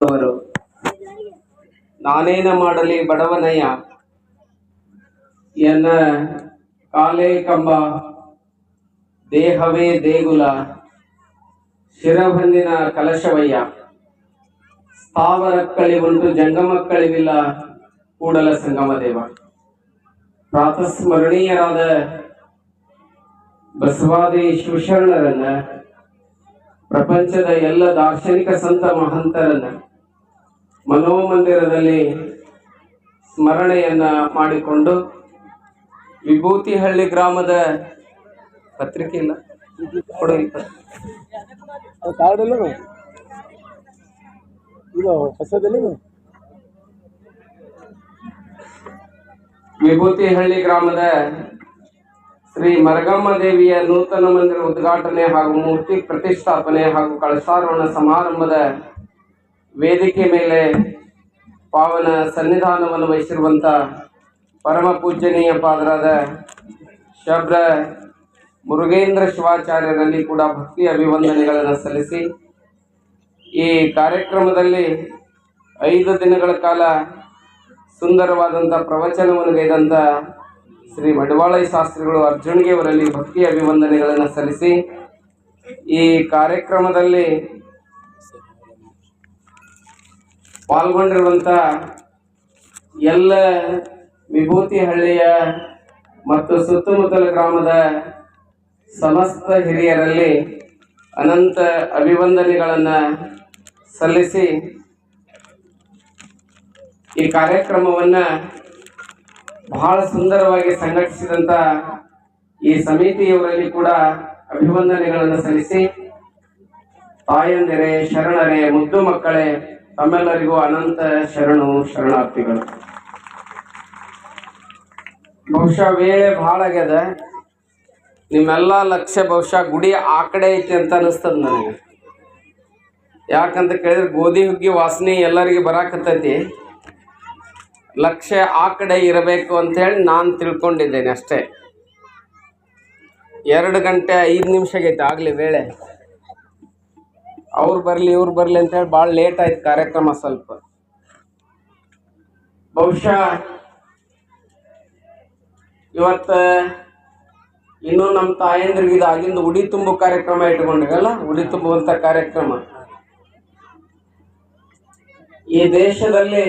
ಅವರು, ನಾನೇನ ಮಾಡಲಿ ಬಡವನಯ್ಯ? ಎನ್ನ ಕಾಲೇ ಕಂಬ, ದೇಹವೇ ದೇಗುಲ ಶಿರಬಂದಿನ ಕಲಶವಯ್ಯ. ಸ್ಥಾವರಕ್ಕಳಿವುಂಟು ಜಂಗಮಕ್ಕಳಿವಿಲ್ಲ, ಕೂಡಲ ಸಂಗಮದೇವ. ಪ್ರಾತಸ್ಮರಣೀಯರಾದ ಬಸವಾದಿ ಶಿವಶರಣರನ್ನ, ಪ್ರಪಂಚದ ಎಲ್ಲ ದಾರ್ಶನಿಕ ಸಂತ ಮಹಂತರನ್ನ ಮನೋಮಂದಿರದಲ್ಲಿ ಸ್ಮರಣೆಯನ್ನ ಮಾಡಿಕೊಂಡು ವಿಭೂತಿಹಳ್ಳಿ ಗ್ರಾಮದ ಪತ್ರಿಕೆ ಇಲ್ಲ. ವಿಭೂತಿಹಳ್ಳಿ ಗ್ರಾಮದ ಶ್ರೀ ಮರಗಮ್ಮ ದೇವಿಯ ನೂತನ ಮಂದಿರ ಉದ್ಘಾಟನೆ ಹಾಗೂ ಮೂರ್ತಿ ಪ್ರತಿಷ್ಠಾಪನೆ ಹಾಗೂ ಕಳಸಾರೋಹಣ ಸಮಾರಂಭದ ವೇದಿಕೆ ಮೇಲೆ ಪಾವನ ಸನ್ನಿಧಾನವನ್ನು ವಹಿಸಿರುವಂಥ ಪರಮ ಪೂಜನೀಯ ಪಾದರಾದ ಶಬ್ರ ಮುರುಗೇಂದ್ರ ಶಿವಾಚಾರ್ಯರಲ್ಲಿ ಕೂಡ ಭಕ್ತಿ ಅಭಿವಂದನೆಗಳನ್ನು ಸಲ್ಲಿಸಿ ಈ ಕಾರ್ಯಕ್ರಮದಲ್ಲಿ ಐದು ದಿನಗಳ ಕಾಲ ಸುಂದರವಾದಂಥ ಪ್ರವಚನವನ್ನು ಗೈದಂಥ ಶ್ರೀ ಮಡವಾಳೈ ಶಾಸ್ತ್ರಿಗಳು ಅರ್ಜುನ್ಗೆ ಅವರಲ್ಲಿ ಭಕ್ತಿ ಅಭಿವಂದನೆಗಳನ್ನು ಸಲ್ಲಿಸಿ ಈ ಕಾರ್ಯಕ್ರಮದಲ್ಲಿ ಪಾಲ್ಗೊಂಡಿರುವಂಥ ಎಲ್ಲ ವಿಭೂತಿ ಹಳ್ಳಿಯ ಮತ್ತು ಸುತ್ತಮುತ್ತಲ ಗ್ರಾಮದ ಸಮಸ್ತ ಹಿರಿಯರಲ್ಲಿ ಅನಂತ ಅಭಿವಂದನೆಗಳನ್ನು ಸಲ್ಲಿಸಿ ಈ ಕಾರ್ಯಕ್ರಮವನ್ನ ಬಹಳ ಸುಂದರವಾಗಿ ಸಂಘಟಿಸಿದಂತ ಈ ಸಮಿತಿಯವರಲ್ಲಿ ಕೂಡ ಅಭಿವಂದನೆಗಳನ್ನು ಸಲ್ಲಿಸಿ ತಾಯಂದಿರೆ, ಶರಣರೇ, ಮುದ್ದು ಮಕ್ಕಳೇ ತಮ್ಮೆಲ್ಲರಿಗೂ ಅನಂತ ಶರಣು ಶರಣಾರ್ಥಿಗಳು. ಬಹುಶಃ ವೇಳೆ ಬಹಳ ಆಗ್ಯದ, ನಿಮ್ಮೆಲ್ಲ ಲಕ್ಷ್ಯ ಬಹುಶಃ ಗುಡಿ ಆ ಕಡೆ ಐತಿ ಅಂತ ಅನಿಸ್ತದ ನನಗೆ. ಯಾಕಂತ ಕೇಳಿದ್ರೆ ಗೋಧಿ ಹುಗ್ಗಿ ವಾಸನೆ ಎಲ್ಲರಿಗೆ ಬರಾಕತ್ತೈತಿ. ಲಕ್ಷ್ಯ ಆ ಕಡೆ ಇರಬೇಕು ಅಂತೇಳಿ ನಾನು ತಿಳ್ಕೊಂಡಿದ್ದೇನೆ ಅಷ್ಟೇ. ಎರಡು ಗಂಟೆ ಐದು ನಿಮಿಷ ಆಗೈತೆ ಆಗಲಿ ವೇಳೆ. ಅವ್ರು ಬರಲಿ, ಇವ್ರು ಬರಲಿ ಅಂತೇಳಿ ಭಾಳ ಲೇಟ್ ಆಯ್ತು ಕಾರ್ಯಕ್ರಮ ಸ್ವಲ್ಪ. ಬಹುಶಃ ಇವತ್ತು ಇನ್ನೂ ನಮ್ಮ ತಾಯಂದ್ರಿಗೆ ಇದು ಆಗಿಂದ ಉಡಿ ತುಂಬು ಕಾರ್ಯಕ್ರಮ ಇಟ್ಕೊಂಡಿರಲ್ಲ ಉಡಿ ತುಂಬುವಂಥ ಕಾರ್ಯಕ್ರಮ. ಈ ದೇಶದಲ್ಲಿ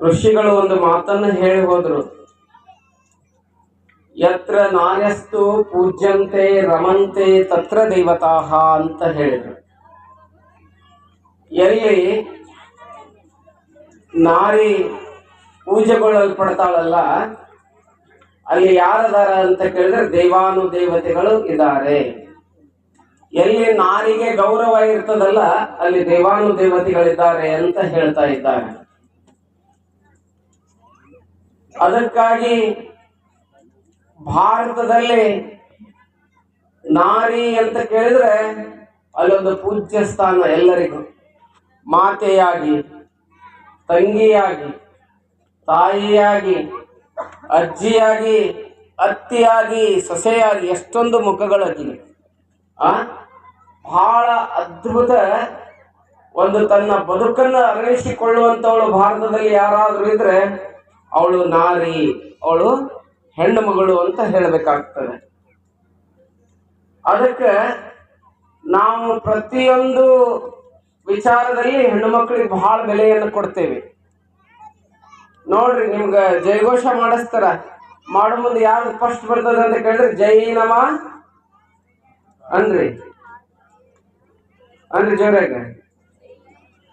ಋಷಿಗಳು ಒಂದು ಮಾತನ್ನು ಹೇಳಿ ಹೋದ್ರು. ಯತ್ರ ನಾಯಸ್ತು ಪೂಜ್ಯಂತೆ ರಮಂತೆ ತತ್ರ ದೇವತಾಹ ಅಂತ ಹೇಳಿದ್ರು. ಎಲ್ಲಿ ನಾರಿ ಪೂಜೆಗೊಳ್ಳಲ್ಪಡ್ತಾಳಲ್ಲ, ಅಲ್ಲಿ ಯಾರದಾರ ಅಂತ ಕೇಳಿದ್ರೆ ದೇವಾನು ದೇವತೆಗಳು ಇದ್ದಾರೆ. ಎಲ್ಲಿ ನಾರಿಗೆ ಗೌರವ ಇರ್ತದಲ್ಲ, ಅಲ್ಲಿ ದೇವಾನು ದೇವತೆಗಳಿದ್ದಾರೆ ಅಂತ ಹೇಳ್ತಾ ಇದ್ದಾರೆ ಅದಕ್ಕಾಗಿ ಭಾರತದಲ್ಲಿ ನಾರಿ ಅಂತ ಕೇಳಿದ್ರೆ ಅಲ್ಲೊಂದು ಪೂಜ್ಯ ಸ್ಥಾನ ಎಲ್ಲರಿಗೂ. ಮಾತೆಯಾಗಿ, ತಂಗಿಯಾಗಿ, ತಾಯಿಯಾಗಿ, ಅಜ್ಜಿಯಾಗಿ, ಅತ್ತಿಯಾಗಿ, ಸೊಸೆಯಾಗಿ, ಎಷ್ಟೊಂದು ಮುಖಗಳಾಗಿವೆ ಆ ಬಹಳ ಅದ್ಭುತ ಒಂದು ತನ್ನ ಬದುಕನ್ನು ಅರಳಿಸಿಕೊಳ್ಳುವಂತವಳು ಭಾರತದಲ್ಲಿ ಯಾರಾದರೂ ಇದ್ರೆ ಅವಳು ನಾರಿ, ಅವಳು ಹೆಣ್ಣು ಮಗಳು ಅಂತ ಹೇಳಬೇಕಾಗ್ತದೆ. ಅದಕ್ಕೆ ನಾವು ಪ್ರತಿಯೊಂದು ವಿಚಾರದಲ್ಲಿ ಹೆಣ್ಣು ಮಕ್ಕಳಿಗೆ ಬಹಳ ಬೆಲೆಯನ್ನು ಕೊಡ್ತೇವೆ. ನೋಡ್ರಿ ನಿಮ್ಗೆ ಜಯಘೋಷ ಮಾಡಿಸ್ತಾರ. ಮಾಡೋ ಮುಂದೆ ಯಾರು ಫಸ್ಟ್ ಬರ್ತದ ಅಂತ ಕೇಳಿದ್ರೆ ಜೈ ನಮ ಅಂದ್ರಿ ಅನ್ರಿ ಜೋರಾಗ.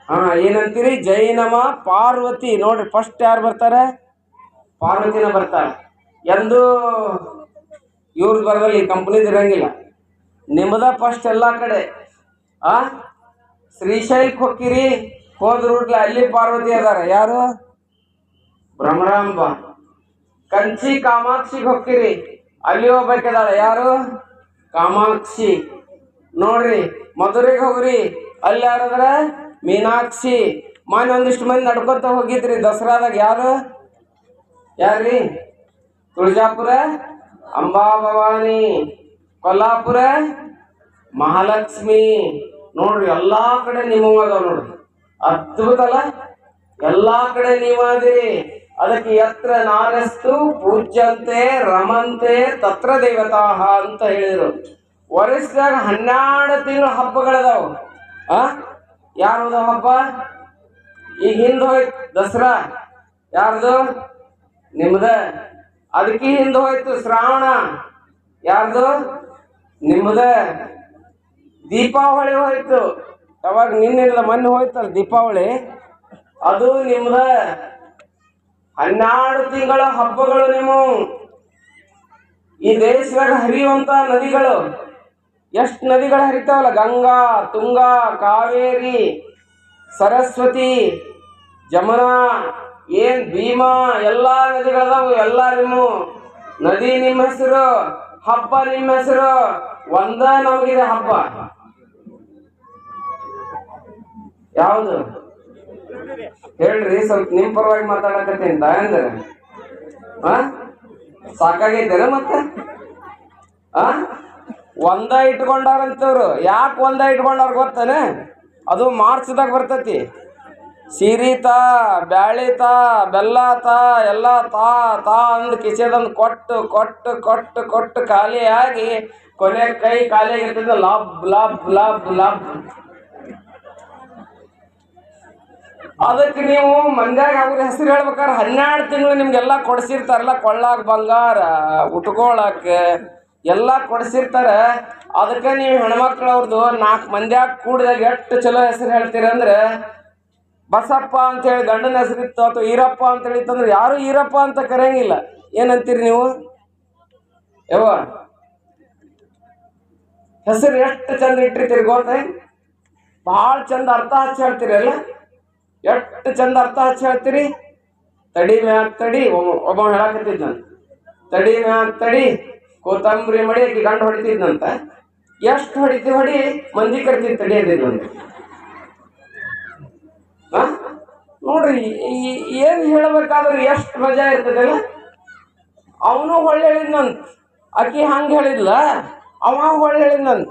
ಹಾ, ಏನಂತೀರಿ? ಜೈ ನಮ ಪಾರ್ವತಿ. ನೋಡ್ರಿ ಫಸ್ಟ್ ಯಾರು ಬರ್ತಾರೆ? ಪಾರ್ವತಿನ ಬರ್ತಾರೆ. ಎಂದು ಇವ್ರದ್ದು ಬರದಲ್ಲಿ ಕಂಪ್ನಿದು ಇರಂಗಿಲ್ಲ ನಿಮ್ಮದ ಫಸ್ಟ್ ಎಲ್ಲ ಕಡೆ ಆ? ಶ್ರೀಶೈಲಕ್ಕೆ ಹೋಗ್ತೀರಿ ಹೋದ ರೂಟ್ಲ ಅಲ್ಲಿ ಪಾರ್ವತಿ ಅದಾರ. ಯಾರು? ಭ್ರಮರಾಂಬ. ಕಂಚಿ ಕಾಮಾಕ್ಷಿಗೆ ಹೋಗ್ತೀರಿ ಅಲ್ಲಿ ಹೋಗ್ಬೇಕದಾಳ. ಯಾರು? ಕಾಮಾಕ್ಷಿ. ನೋಡ್ರಿ ಮಧುರೆಗೆ ಹೋಗ್ರಿ. ಅಲ್ಲಿ ಯಾರಂದ್ರೆ? ಮೀನಾಕ್ಷಿ. ಮೊನ್ನೆ ಒಂದಿಷ್ಟು ಮಂದಿ ನಡ್ಕೊತ ಹೋಗಿದ್ರಿ ದಸರಾದಾಗ. ಯಾರು? ಯಾರ್ರಿ? ತುಳಜಾಪುರ, ಅಂಬಾಭವಾನಿ, ಕೊಲ್ಲಾಪುರ, ಮಹಾಲಕ್ಷ್ಮಿ. ನೋಡ್ರಿ, ಎಲ್ಲಾ ಕಡೆ ನಿಮ್ಮ ಅದಾವ ನೋಡ್ರಿ. ಅದ್ಭುತ ಅಲ್ಲ ಎಲ್ಲಾ ಕಡೆ ನೀವಾದಿರಿ ಅದಕ್ಕೆ ಎತ್ರ ನಾನಸ್ತು ಪೂಜ್ಯಂತೆ ರಮಂತೆ ತತ್ರ ದೇವತಾಹ ಅಂತ ಹೇಳಿದ್ರು. ವರ್ಷದಾಗ ಹನ್ನೆರಡು ತಿಂಗಳ ಹಬ್ಬಗಳದಾವ. ಆ? ಯಾರದ ಹಬ್ಬ? ಈಗ ಹಿಂದ್ ಹೋಯ್ತು ದಸರಾ. ಯಾರ್ದು? ನಿಮ್ದ. ಅದಕ್ಕೆ ಹಿಂದೆ ಹೋಯ್ತು ಶ್ರಾವಣ. ಯಾರ್ದು? ನಿಮ್ಮದ ದೀಪಾವಳಿ ಹೋಯ್ತು. ಯಾವಾಗ ನಿನ್ನೆಲ್ಲ ಮೊನ್ನೆ ಹೋಯ್ತಲ್ಲ ದೀಪಾವಳಿ. ಅದು ನಿಮ್ದ ಹನ್ನೆರಡು ತಿಂಗಳ ಹಬ್ಬಗಳು ನಿಮ್ಮ ಈ ದೇಶದಾಗ ಹರಿಯುವಂತ ನದಿಗಳು. ಎಷ್ಟು ನದಿಗಳು ಹರಿತಾವಲ್ಲ? ಗಂಗಾ, ತುಂಗಾ, ಕಾವೇರಿ, ಸರಸ್ವತಿ, ಜಮುನಾ. ಏನ್ ಭೀಮಾ, ಎಲ್ಲಾ ನದಿಗಳದಾವು ಎಲ್ಲಾರಿಮು ನದಿ ನಿಮ್ಮ ಹೆಸರು, ಹಬ್ಬ ನಿಮ್ಮ ಹೆಸರು, ಒಂದ ನಮಗಿದೆ ಹಬ್ಬ. ಯಾವುದು? ಹೇಳ್ರಿ, ಸ್ವಲ್ಪ ನಿಮ್ ಪರವಾಗಿ ಮಾತಾಡಕತ್ತೀನಿ ತಾಯಂದ್ರ ಆ? ಸಾಕಾಗೈತೇನ ಮತ್ತೆ? ಆ? ಒಂದ ಇಟ್ಕೊಂಡಾರಂತವ್ರು. ಯಾಕೆ ಒಂದ ಇಟ್ಕೊಂಡಾರ ಗೊತ್ತಾನೆ? ಅದು ಮಾರ್ಚ್ದಾಗ ಬರ್ತೈತಿ. ಸೀರಿ ತಾ ಬ್ಯಾಳಿ ತಾ ಬೆಲ್ಲ ತಾ ಎಲ್ಲ ತಾ ತಾ ಅಂದ್ ಕಿಸೆದಂದು ಕೊಟ್ಟು ಕೊಟ್ಟು ಕೊಟ್ಟು ಕೊಟ್ಟು ಖಾಲಿಯಾಗಿ ಕೊನೆ ಕೈ ಖಾಲಿಯಾಗಿರ್ತದೆ. ಲಬ್ ಲಬ್ ಲಬ್ ಲಬ್. ಅದಕ್ಕೆ ನೀವು ಮಂದ್ಯಾಗ ಅವ್ರ ಹೆಸರು ಹೇಳ್ಬೇಕಾದ್ರೆ ಹನ್ನೆರಡು ತಿಂಗಳು ನಿಮ್ಗೆಲ್ಲ ಕೊಡ್ಸಿರ್ತಾರಲ್ಲ ಕೊಳ್ಳಾಕ ಬಂಗಾರ, ಉಟ್ಕೊಳಕ್ ಎಲ್ಲ ಕೊಡ್ಸಿರ್ತಾರ. ಅದಕ್ಕೆ ನೀವು ಹೆಣ್ಮಕ್ಳು ಅವ್ರದ್ದು ನಾಲ್ಕು ಮಂದ್ಯಾಗ ಕೂಡಿದಾಗ ಎಷ್ಟು ಚಲೋ ಹೆಸರು ಹೇಳ್ತೀರಂದ್ರೆ ಬಸಪ್ಪ ಅಂತೇಳಿ ಗಂಡನ ಹೆಸರಿತ್ತು ಅಥವಾ ಈರಪ್ಪ ಅಂತ ಹೇಳಿತ್ತಂದ್ರೆ ಯಾರು ಈರಪ್ಪ ಅಂತ ಕರೆಯಂಗಿಲ್ಲ. ಏನಂತೀರಿ ನೀವು? ಯವ್ವ, ಹೆಸರು ಎಷ್ಟು ಚಂದ ಇಟ್ಟಿರ್ತೀರಿ ಗೊತ್ತೇ? ಭಾಳ ಚಂದ ಅರ್ಥ ಹಚ್ಚಿ ಹೇಳ್ತೀರಿ ಅಲ್ಲ? ಎಷ್ಟು ಚಂದ ಅರ್ಥ ಹಚ್ಚಿ ಹೇಳ್ತೀರಿ? ತಡಿ ಮ್ಯಾಕ್ ತಡಿ, ಒಬ್ಬ ಒಬ್ಬ ಹೇಳಕತ್ತಿದ್ ನಾನು ತಡಿ ಮ್ಯಾಕ್ ತಡಿ ಕೋತಂಬರಿ ಮಡಿ ಗಂಡ ಹೊಡಿತಿದ್ನಂತ. ಎಷ್ಟು ಹೊಡಿತಿ ಹೊಡಿ, ಮಂದಿ ಕರ್ತಿದ್ ತಡಿ ಒಂದು ಆ? ನೋಡ್ರಿ, ಈ- ಏನ್ ಹೇಳ್ಬೇಕಾದ್ರೆ ಎಷ್ಟು ಮಜಾ ಇರ್ತದಲ್ಲ ಅವನು ಹೊಳ್ಳಿ ಹೇಳಿದ್ನಂತ ಆಕಿ ಹಂಗ ಹೇಳಿದ್ಲ, ಅವ ಹೊಳ್ಳಿ ಹೇಳಿದ್ನಂತ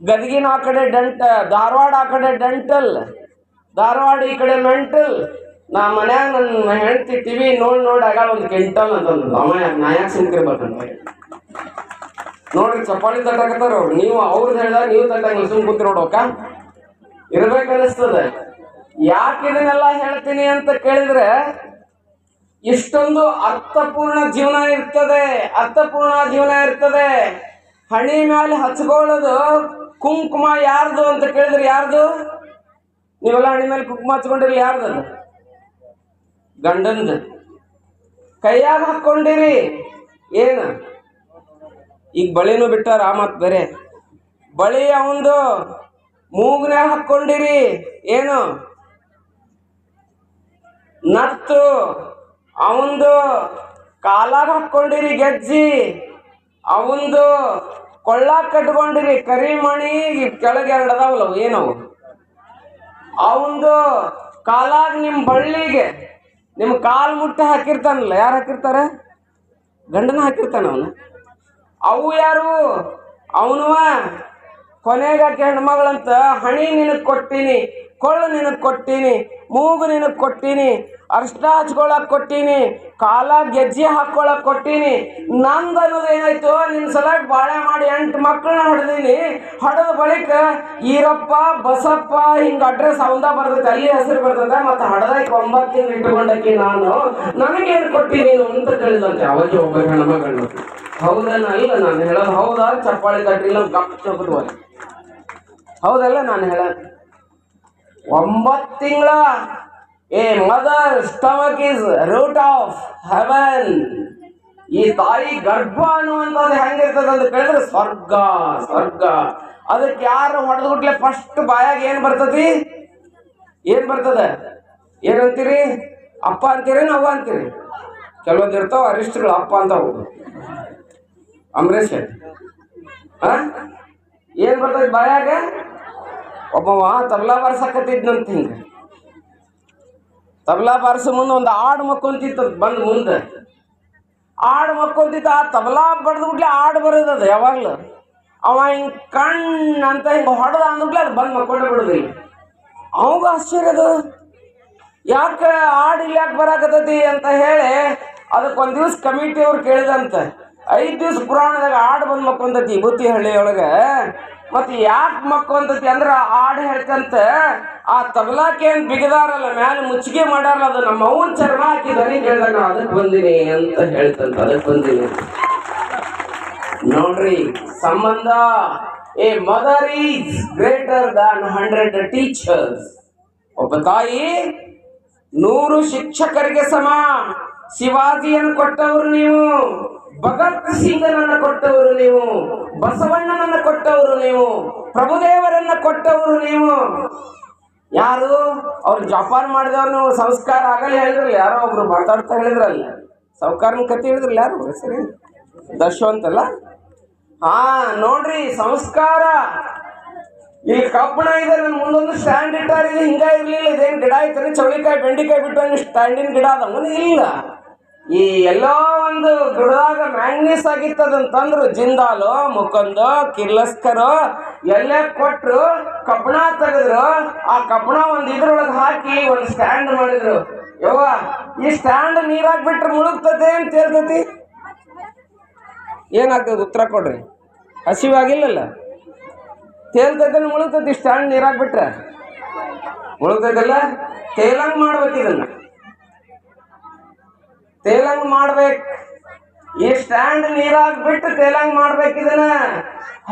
ಗದಗಿನ ಆ ಕಡೆ ಡೆಂಟ ಧಾರವಾಡ ಆ ಕಡೆ ಡೆಂಟಲ್ ಧಾರವಾಡ ಈ ಕಡೆ ಮೆಂಟಲ್. ನಾ ಮನ್ಯಾಗ ನನ್ನ ಹೆಂಡತಿ ಟಿವಿ ನೋಡಿ ನೋಡಿ ಆಗ ಒಂದು ಕೆಂಟಲ್ ಅಂತ. ಅವ ಯಾಕ್- ನಾ ಯಾಕೆ ಸುಮ್ಕಿರ್ಬೇಕಂತ ನೋಡ್ರಿ ಚಪ್ಪಾಳಿ ತಟ್ಟಾಕತ್ತಾರ ಅವ್ರು. ನೀವು ಅವ್ರದ್ದು ಹೇಳ್ದ ನೀವು ತಟ್ಟಾಗ ಸುಮ್ ಕೂತಿ ನೋಡ್ಬೇಕ ಇರ್ಬೇಕನ್ನಿಸ್ತದ. ಯಾಕೆ ಇದನ್ನೆಲ್ಲ ಹೇಳ್ತೀನಿ ಅಂತ ಕೇಳಿದ್ರೆ, ಇಷ್ಟೊಂದು ಅರ್ಥಪೂರ್ಣ ಜೀವನ ಇರ್ತದೆ, ಅರ್ಥಪೂರ್ಣ ಜೀವನ ಇರ್ತದೆ. ಹಣಿ ಮೇಲೆ ಹಚ್ಕೊಳ್ಳೋದು ಕುಂಕುಮ ಯಾರ್ದು ಅಂತ ಕೇಳಿದ್ರೆ ಯಾರ್ದು? ನೀವೆಲ್ಲ ಹಣಿ ಮೇಲೆ ಕುಂಕುಮ ಹಚ್ಕೊಂಡಿರಿ, ಯಾರ್ದು ಗಂಡಂದು. ಕೈಯಾಗ ಹಾಕೊಂಡಿರಿ ಏನು? ಈಗ ಬಳಿನೂ ಬಿಟ್ಟ ರಾಮತ್ ಮತ್ ಬೇರೆ. ಬಳಿ ಅವಂದು ಮೂಗ್ನ್ಯಾಗ ಹಾಕ್ಕೊಂಡಿರಿ. ಏನು? ನತ್ತು, ಅವಂದು ಕಾಲಾಗ ಹಾಕ್ಕೊಂಡಿರಿ ಗೆಜ್ಜಿ, ಅವಂದು ಕೊಳ್ಳಾಗ ಕಟ್ಕೊಂಡಿರಿ ಕರಿಮಣಿ ಕೆಳಗೆ ಎರಡು ಅದಾವಲ್ಲ ಅವು ಏನವು? ಅವಂದು ಕಾಲಾಗ ನಿಮ್ಮ ಬಳ್ಳಿಗೆ ನಿಮ್ಮ ಕಾಲ್ ಮುಟ್ಟಿ ಹಾಕಿರ್ತಾನಲ್ಲ, ಯಾರು ಹಾಕಿರ್ತಾರ? ಗಂಡನ ಹಾಕಿರ್ತಾನ ಅವನು. ಅವು ಯಾರು? ಅವನುವ, ಕೊನೆಗೆ ಆಕೆ ಹೆಣ್ಮಗಳಂತ, ಹಣಿ ನಿನಗೆ ಕೊಟ್ಟೀನಿ, ಕೊಳ್ಳು ನಿನಗೆ ಕೊಟ್ಟೀನಿ, ಮೂಗು ನಿನಗೆ ಕೊಟ್ಟಿನಿ ಅರ್ಶನ ಹಚ್ಕೊಳಕ್ ಕೊಟ್ಟಿನಿ, ಕಾಲ ಗೆಜ್ಜೆ ಹಾಕೊಳಕ್ ಕೊಟ್ಟಿನಿ. ನಂದು ಅನ್ನೋದು ಏನಾಯ್ತು? ನಿನ್ನ ಸಲಕ್ ಬಾಳೆ ಮಾಡಿ ಎಂಟು ಮಕ್ಕಳನ್ನ ಹೊಡೆದೀನಿ. ಹೊಡೆದ ಬಳಿಕ ಈರಪ್ಪ, ಬಸಪ್ಪ ಹಿಂಗ ಅಡ್ರೆಸ್ ಅವಂದ ಬರ್ತೈತೆ ಅಲ್ಲಿ ಹೆಸರು ಬರ್ತದೆ ಮತ್ತೆ ಹಡದಕ್ಕೆ ಒಂಬತ್ತು ತಿಂಗಳು ಇಟ್ಟುಕೊಂಡಕ್ಕೆ ನಾನು. ನನಗೇನು ಕೊಟ್ಟಿ ನೀನು ಅಂತ ಕೇಳಿದಂತೆ. ಅವಾಗ ಒಬ್ಬ ಹೆಣ್ಮಗಳು ಹೌದಲ್ಲ ಇಲ್ಲ ನಾನು ಹೇಳೋದು ಹೌದಾ? ಚಪ್ಪಾಳಿ ತಟ್ಟಿಲ್ಲ ಗಪ್ ಚಪ್ಪದ ಹೌದಲ್ಲ, ನಾನು ಹೇಳ ಒಂಬತ್ತು ತಿಂಗಳ a mother stomach is root of heaven ಈ ತಾಯಿ ಗರ್ಭ ಅನ್ನುವಂಥದ್ದು ಹೆಂಗಿರ್ತದೆ ಅಂತ ಕೇಳಿದ್ರೆ ಸ್ವರ್ಗ ಸ್ವರ್ಗ. ಅದಕ್ಕೆ ಯಾರು ಹೊಡೆದು ಬಿಟ್ಲೆ ಫಸ್ಟ್ ಬಾಯಾಗ ಏನ್ ಬರ್ತತಿ ಏನ್ ಬರ್ತದೆ? ಏನಂತೀರಿ? ಅಪ್ಪ ಅಂತೀರಿ, ನಾವು ಅಂತೀರಿ? ಕೆಲವೊಂದು ಇರ್ತಾವ, ಅರಿಷ್ಟಗಳು ಅಪ್ಪ ಅಂತ ಹೋಗು ಅಮರೇಶ್ ಆ? ಏನ್ ಬರ್ತದೆ ಬಾಯಾಗ? ಒಬ್ಬವ ತಬಲಾ ಬರ್ಸಕತ್ತಿದ್ನಂತ ಹಿಂಗ. ತಬಲಾ ಬಾರಿಸೋ ಮುಂದೆ ಒಂದು ಆಡು ಮಕ್ಕೊಂತಿತ್ತು ಬಂದು ಮುಂದೆ. ಆಡು ಮಕ್ಕೊಂತಿತ್ತು ಆ ತಬಲಾ ಬಡ್ದು ಬಿಟ್ಲೆ ಆಡು ಬರೋದದ ಯಾವಾಗಲೂ. ಅವ ಹಿಂಗೆ ಕಣ್ ಅಂತ ಹಿಂಗೆ ಹೊಡೆದ ಅಂದ್ಬಿಟ್ಲೆ ಅದು ಬಂದು ಮಕ್ಕೊಂಡು ಬಿಡುದಿಲ್ಲ. ಅವಾಗ ಆಶ್ಚರ್ಯ ಅದು. ಯಾಕೆ ಆಡು ಇಲ್ಲಿ ಯಾಕೆ ಬರಾಕತ್ತೈತಿ ಅಂತ ಹೇಳಿ ಅದಕ್ಕೆ ಒಂದು ದಿವ್ಸ ಕಮಿಟಿ ಅವ್ರು ಕೇಳಿದಂತೆ. ಐದು ದಿವ್ಸ ಪುರಾಣದಾಗ ಹಾಡು ಬಂದು ಮಕ್ಕೊಂತೈತಿ ಬುತ್ತಿ ಹಳ್ಳಿ ಮತ್ತೆ ಯಾಕೆ ಮಕ್ಕೊಂತೈತಿ ಅಂದ್ರೆ ಹಾಡು ಹೇಳ್ತಂತ ಆ ತಬಲಾಕೆ ಅಂತ ಬಿಗದಾರಲ್ಲ, ಮ್ಯಾಲ ಮುಚ್ಚಿಗೆ ಮಾಡಾರ ಅದು ನಮ್ಮ ಅವನ್ ಚರ್ಮ ಹಾಕಿದಾನೆ ದನಿ ಕೇಳ್ದಾಗ ನಾ ಅದಕ್ಕೆ ಬಂದಿನಿ ಅಂತ ಹೇಳ್ತಂತ ಅದಕ್ಕೆ ಬಂದಿನಿ. ನೋಡ್ರಿ, ಸಂಬಂಧ. A mother is greater than hundred teachers ಒಬ್ಬ ತಾಯಿ ನೂರು ಶಿಕ್ಷಕರಿಗೆ ಸಮ ಶಿವಾಜಿಯನ್ನು ಕೊಟ್ಟವರು ನೀವು, ಭಗತ್ ಸಿಂಗನನ್ನ ಕೊಟ್ಟವರು ನೀವು, ಬಸವಣ್ಣನನ್ನ ಕೊಟ್ಟವರು ನೀವು, ಪ್ರಭುದೇವರನ್ನ ಕೊಟ್ಟವರು ನೀವು. ಯಾರು? ಅವ್ರು ಜಪಾನ್ ಮಾಡಿದವ್ರು ಸಂಸ್ಕಾರ ಆಗಲ್ಲ ಹೇಳಿದ್ರಲ್ಲ ಯಾರೋ ಒಬ್ರು ಮಾತಾಡ್ತಾ ಹೇಳಿದ್ರಲ್ಲ. ಸೌಕಾರನ ಕತೆ ಹೇಳಿದ್ರಲ್ಲ ಯಾರು? ಸರಿ? ದಶವಂತಲ್ಲ ಹಾ, ನೋಡ್ರಿ, ಸಂಸ್ಕಾರ. ಇಲ್ಲಿ ಕಬ್ಬಣ ಇದೆ ನನ್ನ ಮುಂದೊಂದು ಸ್ಟ್ಯಾಂಡ್ ಇಟ್ಟಾರ, ಇಲ್ಲಿ ಹಿಂಗ ಇರ್ಲಿಲ್ಲ. ಇದೇನ್ ಗಿಡ ಐತ್ರಿ ಚೌಳಿಕಾಯಿ, ಬೆಂಡಿಕಾಯಿ ಬಿಟ್ಟು ಸ್ಟ್ಯಾಂಡಿನ ಗಿಡ ಅದ ಇಲ್ಲ. ಈ ಎಲ್ಲೋ ಒಂದು ಗಿಡದಾಗ ಮ್ಯಾಂಗ್ನೀಸ್ ಆಗಿತ್ತು ಅದನ್ನ ತಂದ್ರು. ಜಿಂದಾಲು ಮುಖಂದು ಕಿರ್ಲಸ್ಕರು, ಎಲ್ಲೇ ಕೊಟ್ಟರು ಕಬ್ಬಣ ತೆಗೆದ್ರು. ಆ ಕಬ್ಬಣ ಒಂದು ಇದ್ರೊಳಗೆ ಹಾಕಿ ಒಂದು ಸ್ಟ್ಯಾಂಡ್ ಮಾಡಿದ್ರು. ಯವ್ವ, ಈ ಸ್ಟ್ಯಾಂಡ್ ನೀರಾಗ್ ಬಿಟ್ರೆ ಮುಳುಗ್ತದೆ ಅಂತ ಹೇಳ್ತತಿ. ಏನಾಗ್ತದೆ ಉತ್ತರ ಕೊಡ್ರಿ. ಹಸಿವಾಗಿಲ್ಲಲ್ಲ. ತೇಲ್ತೈತೆ ಮುಳುಗ್ತೈತಿ ಸ್ಟ್ಯಾಂಡ್ ನೀರಾಗ್ ಬಿಟ್ರೆ. ಮುಳುಗ್ತೈತಲ್ಲ ತೇಲಂಗ್ ಮಾಡ್ಬೇಕು ಇದನ್ನ. ತೇಲಂಗ್ ಮಾಡ್ಬೇಕು. ಈ ಸ್ಟ್ಯಾಂಡ್ ನೀರಾಗ್ ಬಿಟ್ಟು ತೇಲಂಗ್ ಮಾಡ್ಬೇಕು ಇದನ್ನ.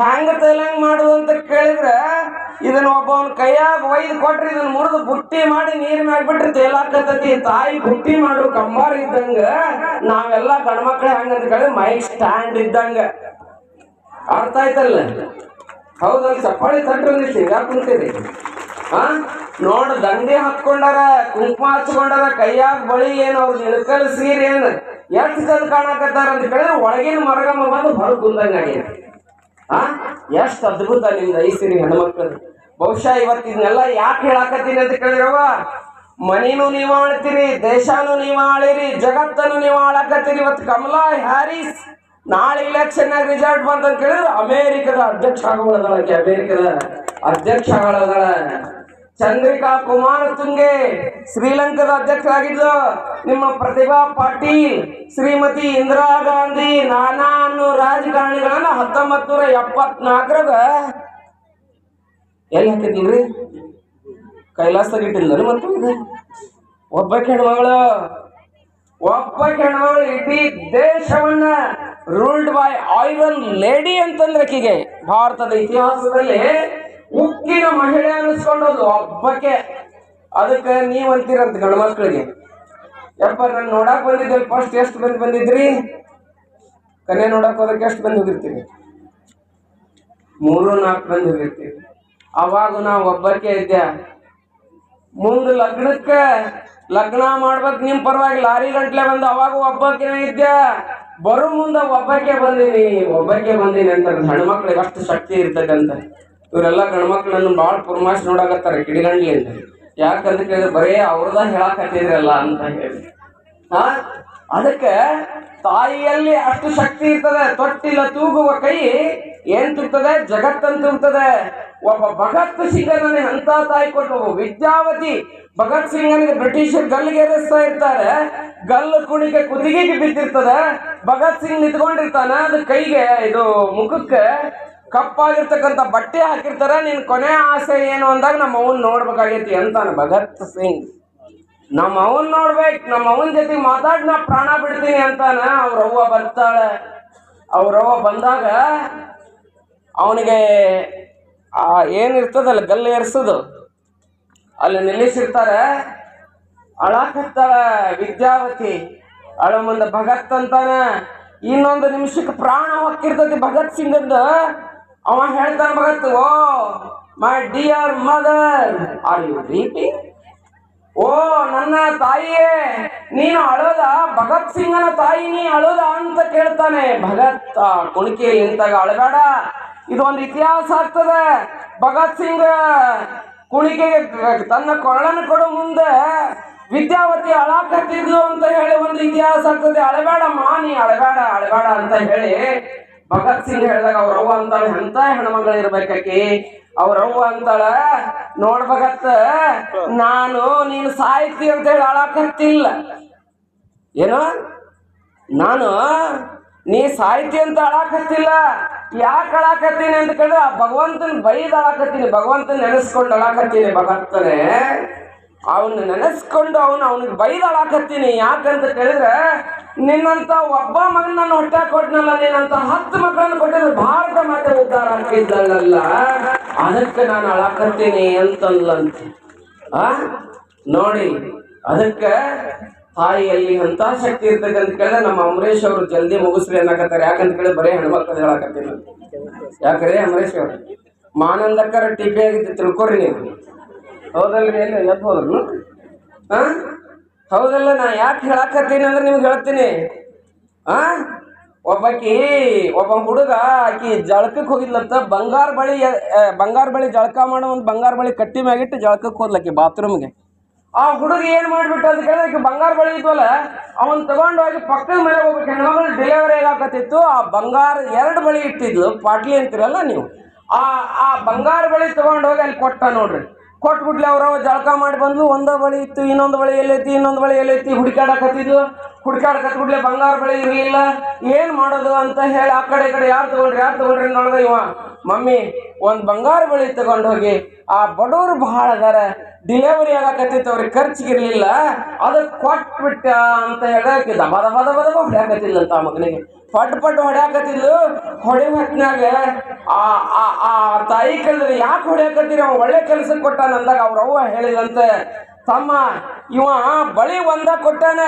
ಹ್ಯಾಂಗ ತೇಲಂಗ್ ಮಾಡುದು ಅಂತ ಕೇಳಿದ್ರೆ, ಇದನ್ನ ಒಬ್ಬವನ್ ಕೈಯಾಗ ಒಯ್ದು ಕೊಟ್ರಿ ಇದನ್ನ ಮುರಿದು ಬುಟ್ಟಿ ಮಾಡಿ ನೀರ್ ಮ್ಯಾಗ ಬಿಟ್ರೆ ತಾಯಿ ಬುಟ್ಟಿ ಮಾಡು, ಕಂಬಾರ್ ಇದ್ದಂಗ. ನಾವೆಲ್ಲ ಗಂಡ್ಮಕ್ಳು ಹೆಂಗಂತ ಕೇಳಿದ್ರೆ ಮೈಕ್ ಸ್ಟ್ಯಾಂಡ್ ಇದ್ದಂಗ. ಅರ್ಥ ಆಯ್ತಲ್ಲ? ಹೌದಲ್ಲ ಚಪ್ಪಾಳಿ ತಟ್ರಂದಿತ್ತು ಯಾಕೆ ಕುಂತೀರಿ? ಹಾ ನೋಡ್ ದಂಡೆ ಹತ್ಕೊಂಡಾರ ಕುಂಕುಮ ಹಚ್ಕೊಂಡಾರ, ಕೈಯಾಗ ಬಳಿ ಏನು ಅವ್ರ ಇಳಕಲ್ ಸೀರೆ ಏನು ಎಷ್ಟು ಚಂದ ಕಾಣಕತ್ತಾರ ಅಂತ ಕೇಳಿದ್ರೆ ಒಳಗಿನ ಮರಗಮ್ಮ ಬಂದು ಹೊರಗೆ ಕುಂದಂಗ ಆ? ಎಷ್ಟು ಅದ್ಭುತ ನಿಮ್ದು ಐಸಿರಿ ಹೆಣ್ಮಕ್ಳು ಬಹುಶಃ ಇವತ್ತು ಇದನ್ನೆಲ್ಲ ಯಾಕೆ ಹೇಳಾಕತ್ತೀನಿ ಅಂತ ಕೇಳಿದ್ರವ ಮನಿನೂ ನೀವ್ ಆಳ್ತೀರಿ, ದೇಶಾನು ನೀವ್ ಆಳಿರಿ ಜಗತ್ತನ್ನು ನೀವ್ ಆಳಾಕತ್ತೀರಿ. ಇವತ್ತು ಕಮಲಾ ಹ್ಯಾರಿಸ್ ನಾಳೆ ಇಲೆಕ್ಷನ್ ರಿಸಲ್ಟ್ ಬಂತ ಕೇಳಿದ್ರೆ ಅಮೇರಿಕದ ಅಧ್ಯಕ್ಷ ಆಗೋಳದಳಕ್ಕೆ ಅಮೇರಿಕದ ಅಧ್ಯಕ್ಷ ಆಗೋಳದಳ. ಚಂದ್ರಿಕಾ ಕುಮಾರ ತುಂಗೆ ಶ್ರೀಲಂಕಾದ ಅಧ್ಯಕ್ಷರಾಗಿದ್ದು ನಿಮ್ಮ ಪ್ರತಿಭಾ ಪಾಟೀಲ್, ಶ್ರೀಮತಿ ಇಂದಿರಾ ಗಾಂಧಿ, ನಾನಾ ಅನ್ನೋ ರಾಜಕಾರಣಿಗಳನ್ನ ಹತ್ತೊಂಬತ್ತು ನೂರ ಎಪ್ಪತ್ನಾಲ್ಕರಾಗ ಎಲ್ಲಿ ಹಾಕಿದ್ದೀವ್ರಿ ಕೈಲಾಸದಾಗ ಇಟ್ಟಿಲ್ಲ ಮತ್ತು ಇದು? ಒಬ್ಬ ಹೆಣ್ಮಗಳು ಒಬ್ಬ ಹೆಣ್ಮಗಳು ಇಡೀ ದೇಶವನ್ನ ರೂಲ್ಡ್ ಬೈ ಐರನ್ ಲೇಡಿ ಅಂತಂದ್ರೆ ಆಕಿಗೆ. ಭಾರತದ ಇತಿಹಾಸದಲ್ಲಿ ಉಕ್ಕಿನ ಮಹಿಳೆ ಅನಿಸ್ಕೊಂಡೋದು ಒಬ್ಬಕ್ಕೆ ಅದಕ್ಕೆ ನೀವ್ ಅಂತೀರಂತ ಗಂಡು ಮಕ್ಕಳಿಗೆ ಯಪ್ಪ, ನಾನು ನೋಡಕ್ ಬಂದಿದ್ದಲ್ಲಿ ಫಸ್ಟ್ ಎಷ್ಟು ಬಂದು ಬಂದಿದ್ರಿ? ಕನ್ಯಾ ನೋಡಕ್ ಹೋದಕ್ಕೆ ಎಷ್ಟು ಮಂದಿ ಹೋಗಿರ್ತೀವಿ ಮೂರು, ನಾಲ್ಕು ಮಂದಿ ಹೋಗಿರ್ತೀವಿ ಅವಾಗ ನಾವು ಒಬ್ಬಕ್ಕೆ ಇದ್ದೆ. ಮುಂದೆ ಲಗ್ನಕ್ಕೆ ಲಗ್ನ ಮಾಡ್ಬೇಕು ನಿಮ್ ಪರವಾಗಿ ಲಾರಿ ಗಂಟ್ಲೆ ಬಂದು ಅವಾಗ ಒಬ್ಬಕ್ಕೆ ಇದ್ದೆ. ಬರೋ ಮುಂದೆ ಒಬ್ಬಕ್ಕೆ ಬಂದೀನಿ ಒಬ್ಬಕ್ಕೆ ಬಂದೀನಿ ಅಂತ ಹೆಣ್ಮಕ್ಳಿಗೆ ಅಷ್ಟು ಶಕ್ತಿ ಇರ್ತಕ್ಕಂತ ಇವರೆಲ್ಲ ಗಂಡ್ಮಕ್ಳನ್ನು ಭಾಳ ಪುರ್ಮಾಶ್ ನೋಡಕತ್ತಾರೆ ಅಂತ. ಯಾಕಂತ ಕೇಳಿದ್ರೆ ಬರೇ ಅವ್ರದ ಹೇಳಾಕತ್ತಿದ್ರಲ್ಲ ಅಂತ ಹೇಳಿ. ಹಾ? ಅದಕ್ಕೆ ತಾಯಿಯಲ್ಲಿ ಅಷ್ಟು ಶಕ್ತಿ ಇರ್ತದೆ ತೊಟ್ಟಿಲ್ಲ ತೂಗುವ ಕೈ ಏನ್ ತುಗ್ತದೆ ಜಗತ್ತನ್ನು ತೂಗ್ತದೆ ಒಬ್ಬ ಭಗತ್ ಸಿಂಗನಿಗೆ ಅಂತ ತಾಯಿ ಕೊಟ್ಟು ವಿದ್ಯಾವತಿ ಭಗತ್ ಸಿಂಗನಿಗೆ ಬ್ರಿಟಿಷರ್ ಗಲ್ಲಿಗೆ ಏರಿಸ್ತಾ ಇರ್ತಾರೆ. ಗಲ್ಲು ಕುಣಿಕೆ ಕುದಿಗೆಗೆ ಬಿದ್ದಿರ್ತದೆ. ಭಗತ್ ಸಿಂಗ್ ನಿಂತ್ಕೊಂಡಿರ್ತಾನೆ, ಅದು ಕೈಗೆ ಇದು ಮುಖಕ್ಕೆ ಕಪ್ಪಾಗಿರ್ತಕ್ಕಂಥ ಬಟ್ಟೆ ಹಾಕಿರ್ತಾರೆ ನಿನ್ನ ಕೊನೆ ಆಸೆ ಏನು ಅಂದಾಗ ನಮ್ಮ ಅವನ್ ನೋಡ್ಬೇಕಾಗೈತಿ ಅಂತಾನೆ ಭಗತ್ ಸಿಂಗ್. ನಮ್ಮ ಅವನ್ ನೋಡ್ಬೇಕು, ನಮ್ಮ ಅವನ ಜೊತೆ ಮಾತಾಡಿ ನಾ ಪ್ರಾಣ ಬಿಡ್ತೀನಿ ಅಂತಾನ ಅವ್ರ ಅವ್ವ ಬರ್ತಾಳೆ. ಅವ್ರವ್ವ ಬಂದಾಗ ಅವನಿಗೆ ಆ ಏನಿರ್ತದಲ್ಲ ಗಲ್ಲು ಏರ್ಸೋದು. ಅಲ್ಲಿ ನಿಲ್ಲಿಸಿರ್ತಾರೆ. ಅಳಾಕತ್ತಾಳ ವಿದ್ಯಾವತಿ. ಅಳ ಮುಂದೆ ಭಗತ್ ಅಂತಾನ. ಇನ್ನೊಂದು ನಿಮಿಷಕ್ಕೆ ಪ್ರಾಣ ಹೊಕ್ಕಿರ್ತೈತಿ ಭಗತ್ ಸಿಂಗಂದ. ಅವ ಹೇಳ್ತಾನ Bhagat oh my dear mother are you weeping oh, ನನ್ನ ತಾಯಿಯೇ, ನೀನು ಅಳೋದ? ಭಗತ್ ಸಿಂಗನ ತಾಯಿ ನೀ ಅಳೋದ ಅಂತ ಕೇಳ್ತಾನೆ. ಭಗತ್ ಕುಣಿಕೆ ನಿಂತಾಗ ಅಳಬೇಡ. ಇದೊಂದು ಇತಿಹಾಸ ಆಗ್ತದೆ. ಭಗತ್ ಸಿಂಗ್ ಕುಣಿಕೆಗೆ ತನ್ನ ಕೊರಳನ್ನು ಕೊಡೋ ಮುಂದೆ ವಿದ್ಯಾವತಿ ಅಳಾಕತ್ತಿದ್ಲು ಅಂತ ಹೇಳಿ ಒಂದು ಇತಿಹಾಸ ಆಗ್ತದೆ. ಅಳಬೇಡ ನೀ ಅಳಬೇಡ ಅಳಬೇಡ ಅಂತ ಹೇಳಿ ಭಗತ್ ಸಿಂಗ್ ಹೇಳಿದಾಗ ಅವ್ರ ಅವ್ವ ಅಂತಾಳ ಎಂತ ಹೆಣ್ಮಗಳು ಇರ್ಬೇಕಾಕಿ ಅವ್ರ ಅವ್ವ ಅಂತಾಳ, ನೋಡ್ ಭಗತ್, ನಾನು ನೀನು ಸಾಯ್ತಿ ಅಂತ ಹೇಳಿ ಅಳಾಕತ್ತಿಲ್ಲ ಏನು? ನಾನು ನೀ ಸಾಹಿತ್ಯ ಅಂತ ಅಳಾಕತ್ತಿಲ್ಲ ಯಾಕೆ ಅಳಾಕತ್ತೀನಿ ಅಂತ ಕೇಳಿದ್ರೆ, ಆ ಭಗವಂತನ ಬೈದ ಅಳಾಕತ್ತೀನಿ ಭಗವಂತನ ನೆನೆಸ್ಕೊಂಡು ಅಳಾಕತ್ತೀನಿ ಭಗವಂತನೇ ಅವನ್ನ ನೆನೆಸ್ಕೊಂಡು ಅವನು ಅವನಿಗೆ ಬೈದಾಳಾಕತ್ತೀನಿ ಯಾಕಂತ ಕೇಳಿದ್ರೆ, ನಿನ್ನಂತ ಒಬ್ಬ ಮಗನ ನಾನು ಹೊಟ್ಟೆ ಕೊಟ್ಟನಲ್ಲ ನಿನ್ನಂತ ಹತ್ತು ಮಕ್ಕಳನ್ನು ಕೊಟ್ಟಿದ್ರೆ ಭಾರತ ಮಾತೆ ಅಂತ ಆಗ್ತಿದ್ದಲ್ಲ ಅದಕ್ಕೆ ನಾನು ಅಳಾಕತ್ತೀನಿ ಅಂತಲ್ಲಂತ ಆ? ನೋಡಿ, ಅದಕ್ಕೆ ತಾಯಿಯಲ್ಲಿ ಅಂತ ಶಕ್ತಿ ಇರ್ತಕ್ಕಂತ ಕೇಳಿದ್ರೆ ನಮ್ಮ ಅಮರೇಶ್ ಅವರು ಜಲ್ದಿ ಮುಗಿಸ್ರಿ ಅನ್ನಕತ್ತಾರೆ. ಯಾಕಂತ ಕೇಳಿದ್ರೆ ಬರೀ ಹೆಣ್ಮಕ್ಳು ಹೇಳಕತ್ತೀನಿ. ಯಾಕ್ರಿ ಅಮರೇಶ್ ಅವರು? ಮಾನಂದಕ್ಕರ ಟಿಪಿ ಆಗಿದ್ದು ತಿಳ್ಕೊರಿ ನೀವು. ಹೌದಲ್ರಿ, ಎಲ್ಲಿ? ಎದ್ದು ಹಾ ಹೌದಲ್ಲ, ನಾ ಯಾಕೆ ಹೇಳಕತ್ತೀನಿ ಅಂದ್ರೆ ನಿಮ್ಗೆ ಹೇಳ್ತೀನಿ. ಆ? ಒಬ್ಬಕಿ ಒಬ್ಬ ಹುಡುಗ ಆಕಿ ಜಳಕಕ್ಕೆ ಹೋಗಿದ್ಲಂತ ಬಂಗಾರ ಬಳಿ ಬಂಗಾರ ಬಳಿ ಜಳಕ ಮಾಡೋ ಒಂದು ಬಂಗಾರ ಬಳಿ ಕಟ್ಟಿ ಮ್ಯಾಗಿಟ್ಟು ಜಳಕಕ್ಕೆ ಹೋದ್ಲಕ್ಕಿ ಬಾತ್ರೂಮ್ಗೆ. ಆ ಹುಡುಗ ಏನು ಮಾಡ್ಬಿಟ್ಟು ಅಂತ ಕೇಳಿದ್ರೆ ಆಕಿ ಬಂಗಾರ ಬಳಿ ಇದ್ವಲ್ಲ, ಅವನ್ ತಗೊಂಡು ಹೋಗಿ ಪಕ್ಕದ ಮೇಲೆ ಹೋಗ್ಬೇಕು. ಹೆಣ್ಮಗಳು ಡೆಲಿವರಿ ಆಗಾಕತ್ತಿತ್ತು. ಆ ಬಂಗಾರ ಎರಡು ಬಳಿ ಇಟ್ಟಿದ್ಲು, ಪಾಟ್ಲಿ ಅಂತೀರಲ್ಲ ನೀವು? ಆ ಆ ಬಂಗಾರ ಬಳಿ ತಗೊಂಡು ಹೋಗಿ ಅಲ್ಲಿ ಕೊಟ್ಟ ನೋಡ್ರಿ. ಕೊಟ್ಬಿಟ್ಲಿ ಅವ್ರವ ಜಳಕ ಮಾಡಿ ಬಂದು ಒಂದ ಬಳಿ ಇತ್ತು, ಇನ್ನೊಂದು ಬಳಿ ಎಲ್ಲೈತಿ, ಇನ್ನೊಂದು ಬಳಿ ಎಲ್ಲೈತಿ ಹುಡುಕಾಡಕತ್ತಿದ್ವು ಹುಡುಕಾಡಕತ್ಬಿಡ್ಲೆ ಬಂಗಾರ ಬೆಳೆ ಇರಲಿಲ್ಲ. ಏನ್ ಮಾಡೋದು ಅಂತ ಹೇಳಿ ಆ ಕಡೆ ಕಡೆ ಯಾರು ತಗೊಂಡ್ರಿ ಯಾರು ತಗೊಂಡ್ರಿ ನೋಡಿದ ಇವ. ಮಮ್ಮಿ, ಒಂದ್ ಬಂಗಾರ ಬೆಳೆ ತಗೊಂಡು ಹೋಗಿ, ಆ ಬಡವರು ಬಹಳ ಅದಾರ. ಡಿಲೆವರಿ ಆಗಾಕತ್ತಿತ್ತು ಅವ್ರಿಗೆ ಖರ್ಚಿಗಿರ್ಲಿಲ್ಲ. ಅದಕ್ಕೆ ಕೊಟ್ಬಿಟ್ಟ ಅಂತ ಹೇಳಕ್ಕೆ ದಬ ದಬ ದಬ ಹೊಡ್ಯಾಕತ್ತಿಲ್ಲ ಆ ಮಗನಿಗೆ. ಪಟ್ ಪಟ್ ಹೊಡ್ಯಾಕತ್ತಿದ್ಲು. ಹೊಡೆ ಹೊತ್ನಾಗ ಆ ಆ ಆ ತಾಯಿ ಕೇಳಿದ್ರೆ ಯಾಕೆ ಹೊಡ್ಯಾಕತ್ತೀರಿ? ಅವ ಒಳ್ಳೆ ಕೆಲಸಕ್ಕೆ ಕೊಟ್ಟ ಅಂದಾಗ ಅವ್ರವ್ವ ಹೇಳಿದಂತೆ ತಮ್ಮ, ಇವ ಬಳಿ ಒಂದ ಕೊಟ್ಟಾನ,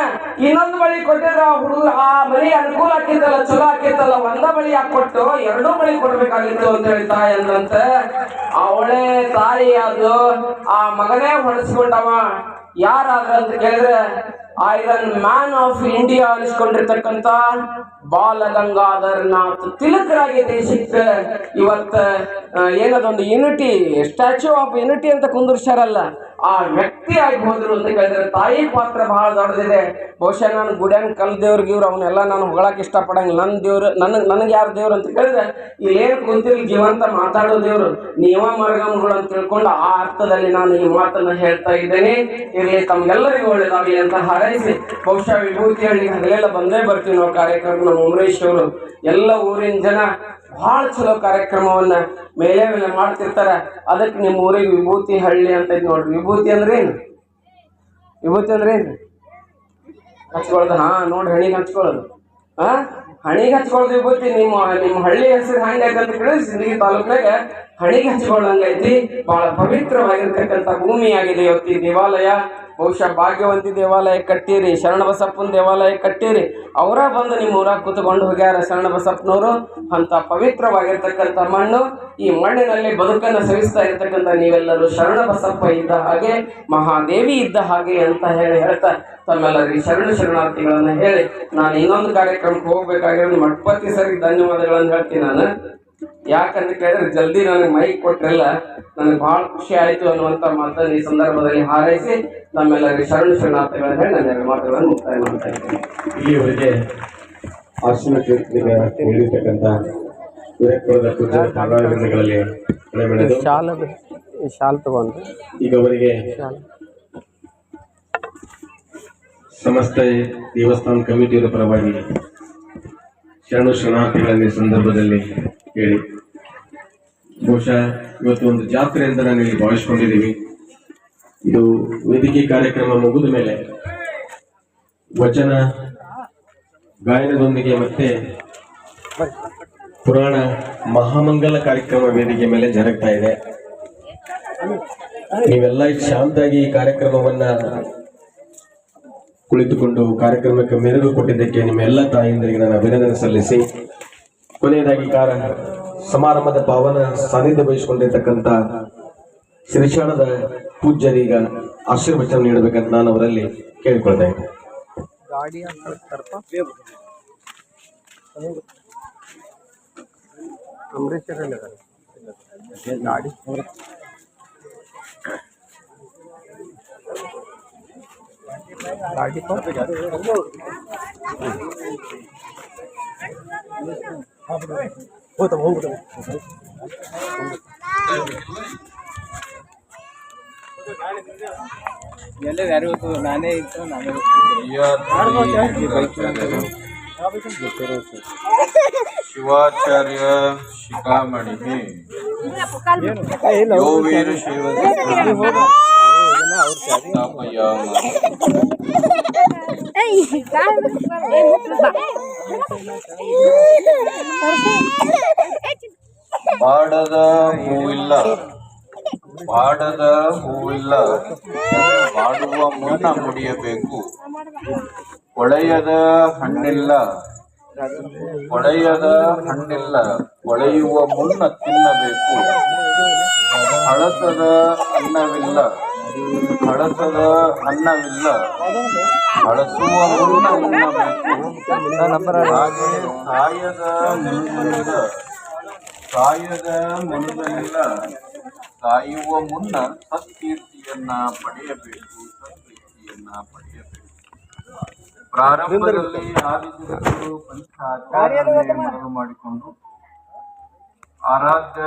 ಇನ್ನೊಂದು ಬಳಿ ಕೊಟ್ಟಿದ್ರ ಹುಡುಗ ಆ ಬಳಿ ಅನುಕೂಲ ಆಕಿತ್ತಲ್ಲ, ಚಲೋ ಆಕಿತ್ತಲ್ಲ, ಒಂದ ಬಳಿ ಯಾಕೆ ಕೊಟ್ಟು ಎರಡೂ ಬಳಿ ಕೊಡ್ಬೇಕಾಗಿತ್ತು ಅಂತ ಹೇಳಿ ತಾಯಿ ಅಂದಂತೆ, ಅವಳೇ ತಾಯಿ ಅದು ಆ ಮಗನೇ ಹೊಡೆಸ್ಕೊಂಡವ ಯಾರಾದ್ರ ಅಂತ ಕೇಳಿದ್ರೆ ಐರನ್ ಮ್ಯಾನ್ ಆಫ್ ಇಂಡಿಯಾ ಅನಿಸ್ಕೊಂಡಿರ್ತಕ್ಕಂತ ಬಾಲ ಗಂಗಾಧರ್ ನಾಥ್. ತಿಲಕರಾಗಿ ದೇಶಕ್ಕೆ ಇವತ್ತ ಏನದೊಂದು ಯುನಿಟಿ ಸ್ಟ್ಯಾಚ್ಯೂ ಆಫ್ ಯುನಿಟಿ ಅಂತ ಕುಂದಿರ್ಸಾರಲ್ಲ ಆ ವ್ಯಕ್ತಿ ಹೋದ್ರು ಅಂತ ಕೇಳಿದ್ರೆ ತಾಯಿ ಪಾತ್ರ ಬಹಳ ದೊಡ್ಡದಿದೆ. ಬಹುಶಃ ನಾನು ಗುಡ್ಯಾನ್ ಕಲ್ ದೇವ್ರಿಗೆ ಇವ್ರು ಅವನ್ನೆಲ್ಲ ನಾನು ಹೊಗಳಕ್ಕೆ ಇಷ್ಟಪಡಂಗಿಲ್ಲ. ನನ್ನ ದೇವ್ರು ನನಗೆ ನನಗೆ ಯಾರು ದೇವ್ರು ಅಂತ ಕೇಳಿದ್ರೆ ಇಲ್ಲೇನು ಕುಂತಿಲ್ ಜೀವಂತ ಮಾತಾಡೋ ದೇವ್ರು. ನೀವ ಮರಗಮ್ಗಳು ಅಂತ ತಿಳ್ಕೊಂಡು ಆ ಅರ್ಥದಲ್ಲಿ ನಾನು ಈ ಮಾತನ್ನ ಹೇಳ್ತಾ ಇದ್ದೇನೆ. ಇರಲಿ ತಮ್ಗೆಲ್ಲರಿಗೂ ಒಳ್ಳೇದಾಗಲಿ ಅಂತ ಹಾರೈಸಿ. ಬಹುಶಃ ವಿಭೂತಿ ಹಳ್ಳಿ ಹಗಲೆಲ್ಲ ಬಂದೇ ಬರ್ತೀವಿ ನಾವು ಕಾರ್ಯಕ್ರಮ ನಮ್ಮ ಉಮರೇಶ್ ಅವರು. ಎಲ್ಲ ಊರಿನ ಜನ ಬಹಳ ಚಲೋ ಕಾರ್ಯಕ್ರಮವನ್ನ ಮೇಲೆ ಮೇಲೆ ಮಾಡ್ತಿರ್ತಾರ. ಅದಕ್ಕೆ ನಿಮ್ಮ ಊರಿಗೆ ವಿಭೂತಿ ಹಳ್ಳಿ ಅಂತ ನೋಡ್ರಿ. ವಿಭೂತಿ ಅಂದ್ರೆ ಏನು? ವಿಭೂತಿ ಅಂದ್ರೆ ಏನು? ಹಚ್ಕೊಳ್ಳೋದು. ಹಾ ನೋಡಿ ಹಣಿಗೆ ಹಚ್ಕೊಳ್ಳೋದು. ಹಾ ಹಣಿಗೆ ಹಚ್ಕೊಳ್ಳೋದು ವಿಭೂತಿ. ನಿಮ್ಮ ನಿಮ್ಮ ಹಳ್ಳಿ ಹೆಸರು ಹಂಗೈತೆ ಅಂತ ಕೇಳಿ ಸಿಂದಗಿ ತಾಲೂಕ್ನಾಗ ಹಣಿಗೆ ಹಚ್ಕೊಳ್ಳಂಗೈತಿ ಬಹಳ ಪವಿತ್ರವಾಗಿರ್ತಕ್ಕಂಥ ಭೂಮಿಯಾಗಿದೆ ಇವತ್ತು ಈ ದೇವಾಲಯ. ಬಹುಶಃ ಭಾಗ್ಯವಂತಿ ದೇವಾಲಯ ಕಟ್ಟಿರಿ, ಶರಣಬಸಪ್ಪನ ದೇವಾಲಯ ಕಟ್ಟಿರಿ. ಅವರ ಬಂದು ನಿಮ್ಮ ಊರಾಗ ಕೂತ್ಕೊಂಡು ಹೋಗ್ಯಾರ ಶರಣಬಸಪ್ಪನವರು. ಅಂತ ಪವಿತ್ರವಾಗಿರ್ತಕ್ಕಂಥ ಮಣ್ಣು, ಈ ಮಣ್ಣಿನಲ್ಲಿ ಬದುಕನ್ನು ಸವಿಸ್ತಾ ಇರ್ತಕ್ಕಂಥ ನೀವೆಲ್ಲರೂ ಶರಣಬಸಪ್ಪ ಇದ್ದ ಹಾಗೆ, ಮಹಾದೇವಿ ಇದ್ದ ಹಾಗೆ ಅಂತ ಹೇಳಿ ಹೇಳ್ತಾ, ತಮ್ಮೆಲ್ಲರಿಗೆ ಶರಣ ಶರಣಾರ್ಥಿಗಳನ್ನ ಹೇಳಿ, ನಾನು ಇನ್ನೊಂದು ಕಾರ್ಯಕ್ರಮಕ್ಕೆ ಹೋಗ್ಬೇಕಾಗಿರೋದು ಮಠಪತಿ ಸರಿ ಧನ್ಯವಾದಗಳನ್ನು ಹೇಳ್ತೀನಿ ನಾನು. ಯಾಕಂತ ಕೇಳಿದ್ರೆ ಜಲ್ದಿ ನನಗೆ ಮೈಕ್ ಕೊಟ್ಟರೆಲ್ಲ ನನಗೆ ಬಹಳ ಖುಷಿ ಆಯಿತು ಅನ್ನುವಂತ ಮಾತನ್ನು ಈ ಸಂದರ್ಭದಲ್ಲಿ ಹಾರೈಸಿ ನಮ್ಮೆಲ್ಲರಿಗೆ ಶರಣ ಶರಣಾರ್ಥಿಗಳನ್ನು ಹೇಳಿ ನನ್ನ ಮಾತುಗಳನ್ನು ಮುಕ್ತಾಯ ಮಾಡ್ತಾ ಇದ್ದೇನೆ. ಇಲ್ಲಿವರೆಗೆ ಆಶ್ರಮ ತೀರ್ಥಿಗೆ ನೀಡಿರ್ತಕ್ಕಂಥ ಬೆಳೆದು. ಶಾಲ್ ಶಾಲ್ ತಗೊಂಡು. ಈಗ ಅವರಿಗೆ ಶಾಲ್ ಸಮಸ್ತ ದೇವಸ್ಥಾನ ಕಮಿಟಿಯವರ ಪರವಾಗಿ ಶರಣು ಶರಣಾರ್ಥಿಗಳ ಸಂದರ್ಭದಲ್ಲಿ ಹೇಳಿ ಬಹುಶಃ ಇವತ್ತು ಒಂದು ಜಾತ್ರೆ ಅಂತ ನಾನು ಇಲ್ಲಿ ಭಾವಿಸ್ಕೊಂಡಿದ್ದೀವಿ. ಇದು ವೇದಿಕೆ ಕಾರ್ಯಕ್ರಮ ಮುಗಿದ ಮೇಲೆ ವಚನ, ಗಾಯನದೊಂದಿಗೆ ಮತ್ತೆ ಪುರಾಣ ಮಹಾಮಂಗಲ ಕಾರ್ಯಕ್ರಮ ವೇದಿಕೆ ಮೇಲೆ ಜರುಗ್ತಾ ಇದೆ. ನೀವೆಲ್ಲ ಶಾಂತಾಗಿ ಈ ಕಾರ್ಯಕ್ರಮವನ್ನ ಕುಳಿತುಕೊಂಡು ಕಾರ್ಯಕ್ರಮಕ್ಕೆ ಮೆರುಗು ಕೊಟ್ಟಿದ್ದಕ್ಕೆ ನಿಮ್ಮ ಎಲ್ಲ ತಾಯಿಂದರಿಗೆ ನಾನು ಅಭಿನಂದನೆ ಸಲ್ಲಿಸಿ. ಕೊನೆಯದಾಗಿ ಕಾರ ಸಮಾರಂಭದ ಪಾವನ ಸಾನ್ನಿಧ್ಯ ವಹಿಸಿಕೊಂಡಿರ್ತಕ್ಕಂಥ ಶ್ರೀಶಾಣದ ಪೂಜ್ಯರೀಗ ಆಶೀರ್ವಚನ ನೀಡಬೇಕಂತ ನಾನು ಅವರಲ್ಲಿ ಕೇಳಿಕೊಳ್ತಾ ಇದ್ದೆ. ಗಾಡಿ ಅಂತ ಅಮೃತಸರಲ್ಲಿ ಗಾಡಿ ಗಾಡಿ ಎಲ್ಲ ಯಾರು ಗೊತ್ತು ನಾನೇ ಇತ್ತು ನಾನೇ ಶಿವಾಚಾರ್ಯ ಶಿಖಾಮಣಿ ಯೋ ವೀರ ಶಿವ ಸ್ಥಾಪಯಾಮ ಬಾಡದ ಹೂವಿಲ್ಲ. ಬಾಡದ ಹೂವಿಲ್ಲ. ಬಾಡುವ ಮುನ್ನ ಮುಡಿಯಬೇಕು. ಒಳೆಯದ ಹಣ್ಣಿಲ್ಲ. ಒಳೆಯದ ಹಣ್ಣಿಲ್ಲ. ಒಳೆಯುವ ಮುನ್ನ ತಿನ್ನಬೇಕು. ಹಳಸದ ಅನ್ನವಿಲ್ಲ. ಹಳಸದ ಅನ್ನವಿಲ್ಲ ಹಳಸುವ ಹಾಗೆ ಸಾಯದ ಮನುಷ್ಯನಿಲ್ಲ ಸಾಯದ ಮನುಷ್ಯನಿಲ್ಲ ಸಾಯುವ ಮುನ್ನ ಸತ್ಕೀರ್ತಿಯನ್ನ ಪಡೆಯಬೇಕು. ಸತ್ಕೀರ್ತಿಯನ್ನ ಪಡೆಯಬೇಕು. ಪ್ರಾರಂಭದಲ್ಲಿ ಆದಿಗುರುಗಳು ಪಂಚಾಚಾರ್ಯ ಮನವಿ ಮಾಡಿಕೊಂಡು ಆರಾಧ್ಯ